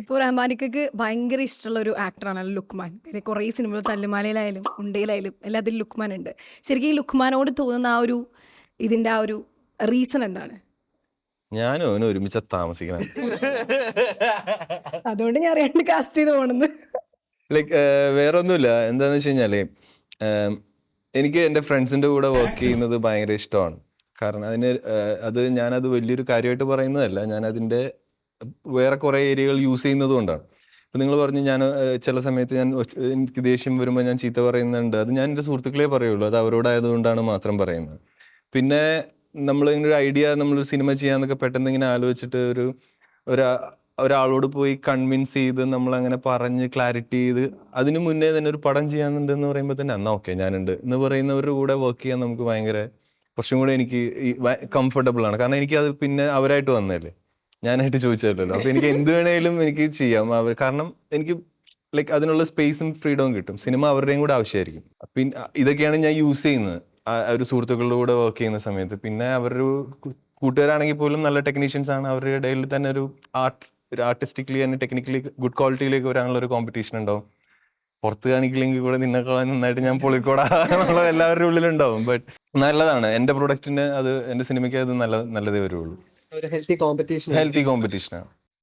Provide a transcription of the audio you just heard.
ഇപ്പോൾ റഹ്മാനിക്കക്ക് ഭയങ്കര ഇഷ്ടമുള്ള ഒരു ആക്ടറാണ് ലുക്മാൻ. പിന്നെ കുറേ സിനിമകൾ തല്ലുമാലയിലായാലും ഉണ്ടയിലായാലും എല്ലാത്തിലും ലുക്മാൻ ഉണ്ട്. ശരിക്കും ഈ ലുക്മാനോട് തോന്നുന്ന ആ ഒരു ഇതിന്റെ ആ ഒരു റീസൺ എന്താണ്? ഞാനും അവനും ഒരുമിച്ച താമസിക്കണം. അതുകൊണ്ട് ഞാൻ അറിയാണ്ട് കാസ്റ്റ് ചെയ്ത് പോണെന്ന്. ലൈക്ക് വേറെ ഒന്നുമില്ല എന്താന്ന് വെച്ച് കഴിഞ്ഞാൽ എനിക്ക് എന്റെ ഫ്രണ്ട്സിന്റെ കൂടെ വർക്ക് ചെയ്യുന്നത് ഭയങ്കര ഇഷ്ടമാണ്. കാരണം അതിന് അത് ഞാനത് വലിയൊരു കാര്യമായിട്ട് പറയുന്നതല്ല. ഞാൻ അതിന്റെ വേറെ കുറേ ഏരിയകൾ യൂസ് ചെയ്യുന്നത് കൊണ്ടാണ്. ഇപ്പം നിങ്ങൾ പറഞ്ഞു ഞാൻ ചില സമയത്ത് ഞാൻ എനിക്ക് ദേഷ്യം വരുമ്പോൾ ഞാൻ ചീത്ത പറയുന്നുണ്ട്. അത് ഞാൻ എന്റെ സുഹൃത്തുക്കളെ പറയുള്ളൂ. അത് അവരോടായതുകൊണ്ടാണ് മാത്രം പറയുന്നത്. പിന്നെ നമ്മൾ ഇങ്ങനെ ഒരു ഐഡിയ നമ്മളൊരു സിനിമ ചെയ്യാന്നൊക്കെ പെട്ടെന്ന് ഇങ്ങനെ ആലോചിച്ചിട്ട് ഒരു ഒരാ ഒരാളോട് പോയി കൺവിൻസ് ചെയ്ത് നമ്മൾ അങ്ങനെ പറഞ്ഞ് ക്ലാരിറ്റി ചെയ്ത് അതിനു മുന്നേ തന്നെ ഒരു പടം ചെയ്യാന്നുണ്ട് എന്ന് പറയുമ്പോൾ തന്നെ എന്നാ ഓക്കെ ഞാനുണ്ട്. എന്ന് പറയുന്നവരുടെ കൂടെ വർക്ക് ചെയ്യാൻ നമുക്ക് ഭയങ്കര കുറച്ചും കൂടെ എനിക്ക് കംഫർട്ടബിൾ ആണ്. കാരണം എനിക്ക് അത് പിന്നെ അവരായിട്ട് വന്നതല്ലേ. ഞാനായിട്ട് ചോദിച്ചതല്ലോ അപ്പൊ എനിക്ക് എന്ത് വേണേലും എനിക്ക് ചെയ്യാം. അവർ കാരണം എനിക്ക് ലൈക്ക് അതിനുള്ള സ്പേസും ഫ്രീഡവും കിട്ടും. സിനിമ അവരുടെയും കൂടെ ആവശ്യമായിരിക്കും. പിന്നെ ഇതൊക്കെയാണ് ഞാൻ യൂസ് ചെയ്യുന്നത്. ആ ഒരു സുഹൃത്തുക്കളുടെ കൂടെ വർക്ക് ചെയ്യുന്ന സമയത്ത്. പിന്നെ അവരൊരു കൂട്ടുകാരാണെങ്കിൽ പോലും നല്ല ടെക്നീഷ്യൻസ് ആണ്. അവരുടെ ഇടയിൽ തന്നെ ഒരു ആർട്ട് ഒരു ആർട്ടിസ്റ്റിക്കലി തന്നെ ടെക്നിക്കലി ഗുഡ് ക്വാളിറ്റിയിലേക്ക് വരാനുള്ള ഒരു കോമ്പറ്റീഷൻ ഉണ്ടാവും. പുറത്ത് കാണിക്കില്ലെങ്കിൽ കൂടെ നിന്നെക്കാളും നന്നായിട്ട് ഞാൻ പൊളിക്കോടാ എല്ലാവരുടെ ഉള്ളിലുണ്ടാവും. ബട്ട് നല്ലതാണ്. എന്റെ പ്രൊഡക്റ്റിന് അത് എന്റെ സിനിമയ്ക്ക് അത് നല്ല നല്ലതേ വരുള്ളൂ. ഒരു ഹെൽത്തി കോമ്പറ്റീഷൻ ഹെൽത്തി കോമ്പറ്റീഷനാണ്